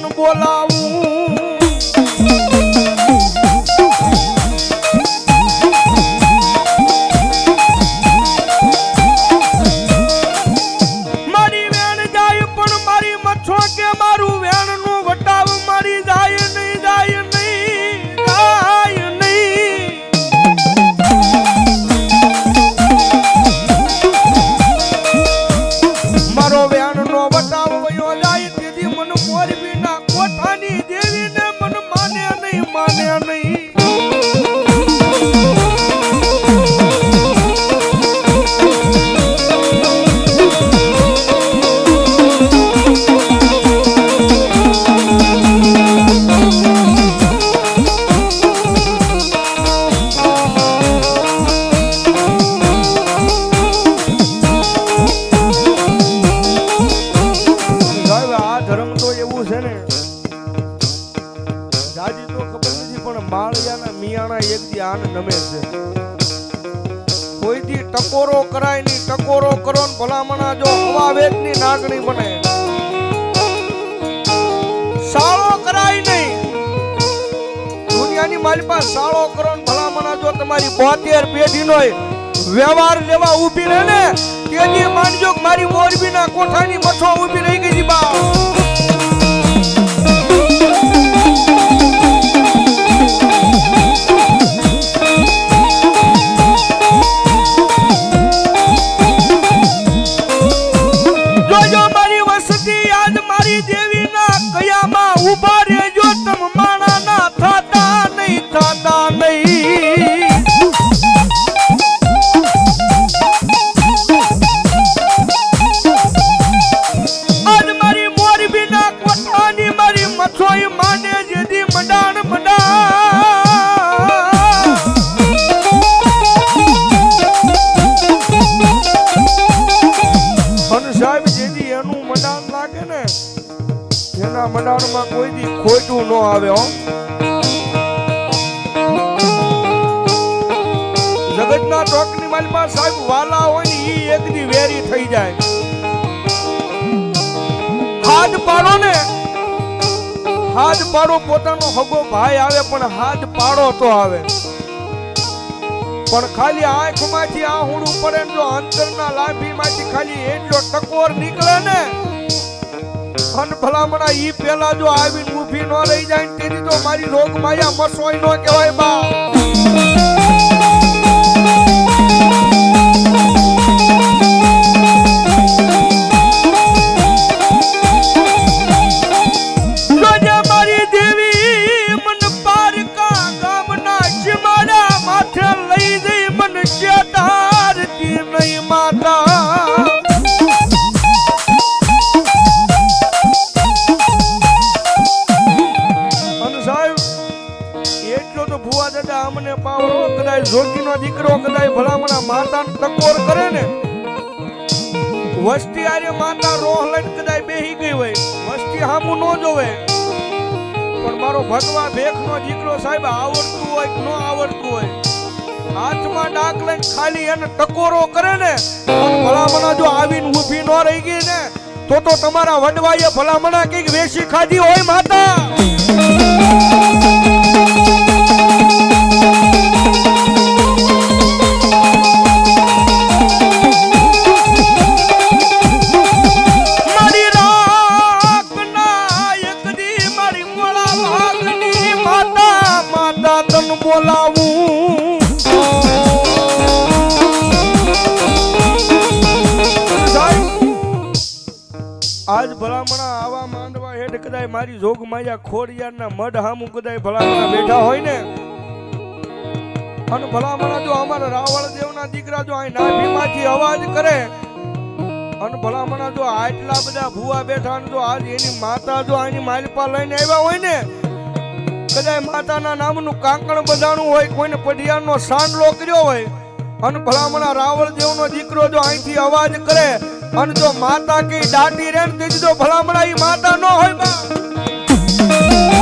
તન બોલાવું नहीं માળિયાના એક ધ્યાન નમે છે. કોઈ થી ટકોરો કરાયની ટકોરો કરો ને ભલામણા જો હવા વેદની નાગણી બને. સાળો કરાય નહીં. દુનિયાની મારી પાસે સાળો કરો ને ભલામણા જો તમારી બોતેર પેઢીનો વ્યવહાર લેવા ઊભી રહે ને તેથી માનજો મારી મારી મોરબીના કોઠાની મઠો ઊભી રહી ગઈ બા. મંડાણ લાગે ને, એના મંડાણમાં કોઈ દી ખોટું ન આવે હો. જગતના ટોકની માલમાં સાહેબ વાલા હોય ને એ એક દી વેરી થઈ જાય. હાથ પાડો ને, હાથ પાડો પોતાનો હગો ભાઈ આવે પણ હાથ પાડો તો આવે. પણ ખાલી આંખમાંથી આહુડું પડે ને જો અંતરના લાંબીમાંથી ખાલી એટલો ટકોર નીકળે ને અન ભલામણા ઈ પેલા જો આવીને ઊભી ન રહી જાય ને તેથી તો મારી રોગ માયા મસોઈ નો કહેવાય બા. જોગીનો દીકરો કદાય ભલામણા માતા ટકોર કરે ને? વસ્તી આરે માતા રોહ લઈને કદાય બેહી ગઈ હોય. વસ્તી હામુ ન જોવે. પણ મારો ભગવા ભેખનો દીકરો સાહેબ આવડતું હોય કે ન આવડતું હોય? હાથમાં ડાક લઈને ખાલી એને ટકોરો કરે ને? ભલામણા જો આવીને ઊભી ન રહી ગઈ ને, તો તો તમારા વડવાઈએ ભલામણા કંઈક વેશી ખાધી હોય માતા. બોલાવું? આજ ભલામણા આવા માંડવા હેઠ કદાય મારી જોગ માયા ખોડિયારના મઢ હામું કદાય ભલામણા બેઠા હોય ને? અને ભલામણા જો અમારા રાવળ દેવના દીકરા જો અહીં નાભીમાંથી અવાજ કરે, અને ભલામણા જો આટલા બધા ભૂવા બેઠા જો આજ એની માતા જો આની માલપા લઈને આવ્યા હોય ને કદાચ માતાના નામનું કાંકણ બધાણું હોય, કોઈને પઢિયારનો સાંડલો કર્યો હોય, અને ભલામણા રાવળ દેવનો દીકરો જો અહીંથી અવાજ કરે, અને જો માતા કઈ દાટી રહે ને ભલામણા એ માતા ન હોય